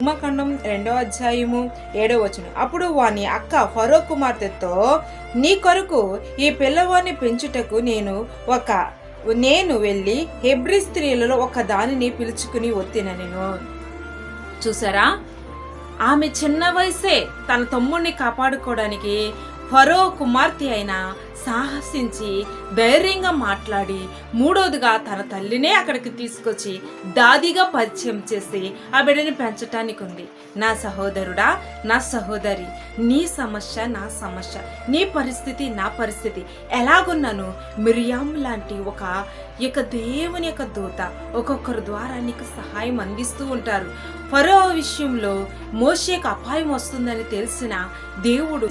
ఉమాఖండం రెండో అధ్యాయము ఏడో వచనం. అప్పుడు వాని అక్క ఫరో కుమార్తెతో నీ కొరకు ఈ పిల్లవాడిని పెంచుటకు నేను ఒక నేను వెళ్ళి హెబ్రి స్త్రీలలో ఒక దానిని పిలుచుకుని ఒత్తిన నేను. చూసారా? ఆమె చిన్న వయసే తన తమ్ముడిని కాపాడుకోవడానికి ఫరో కుమార్తె అయిన సాహసించి ధైర్యంగా మాట్లాడి మూడోదిగా తన తల్లినే అక్కడికి తీసుకొచ్చి దాదిగా పరిచయం చేసి ఆ బిడ్డని పెంచటానికి ఉంది నా సహోదరుడా నా సహోదరి నీ సమస్య నా సమస్య నీ పరిస్థితి నా పరిస్థితి ఎలాగున్నాను మిరియాం లాంటి ఒక యొక్క దేవుని యొక్క దూత ఒక్కొక్కరు ద్వారా నీకు సహాయం అందిస్తూ ఉంటారు ఫరో విషయంలో మోషేకు అపాయం వస్తుందని తెలిసిన దేవుడు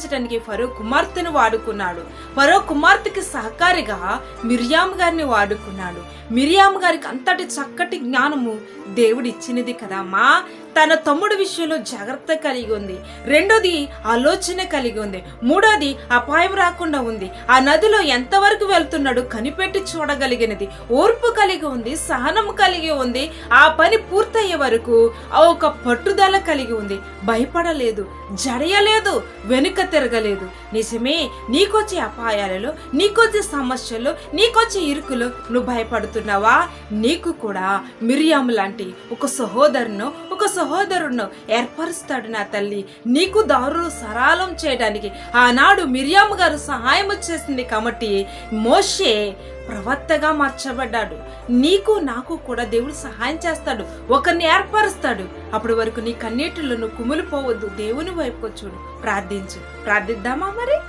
ఫరో కుమార్తెను వాడుకున్నాడు ఫరో కుమార్తెకి సహకారిగా మిరియాం గారిని వాడుకున్నాడు. మిరియాం గారికి అంతటి చక్కటి జ్ఞానము దేవుడిచ్చినది కదా కదమ్మా తన తమ్ముడు విషయంలో జాగ్రత్త కలిగి ఉంది. రెండోది ఆలోచన కలిగి ఉంది. మూడోది అపాయం రాకుండా ఉంది. ఆ నదిలో ఎంతవరకు వెళ్తున్నాడు కనిపెట్టి చూడగలిగినది. ఓర్పు కలిగి ఉంది సహనం కలిగి ఉంది. ఆ పని పూర్తయ్యే వరకు ఆ ఒక పట్టుదల కలిగి ఉంది. భయపడలేదు జడయలేదు వెనుక తిరగలేదు. నిజమే నీకొచ్చే అపాయాలలో నీకొచ్చే సమస్యలు నీకొచ్చే ఇరుకులు నువ్వు భయపడుతున్నావా? నీకు కూడా. మిరియాము లాంటి ఒక సహోదరును ఒక సహోదరును ఏర్పరుస్తాడు నా తల్లి. నీకు దారులు సరళం చేయడానికి ఆనాడు మిరియాం గారు సహాయం చేసింది కాబట్టి మోషే ప్రవక్తగా మార్చబడ్డాడు. నీకు నాకు కూడా దేవుడు సహాయం చేస్తాడు. ఒకరిని ఏర్పరుస్తాడు. అప్పటి వరకు నీ కన్నీటిలో నువ్వు కుమిలిపోవద్దు. దేవుని వైపుకు చూడు. ప్రార్థించు. ప్రార్థిద్దామా మరి?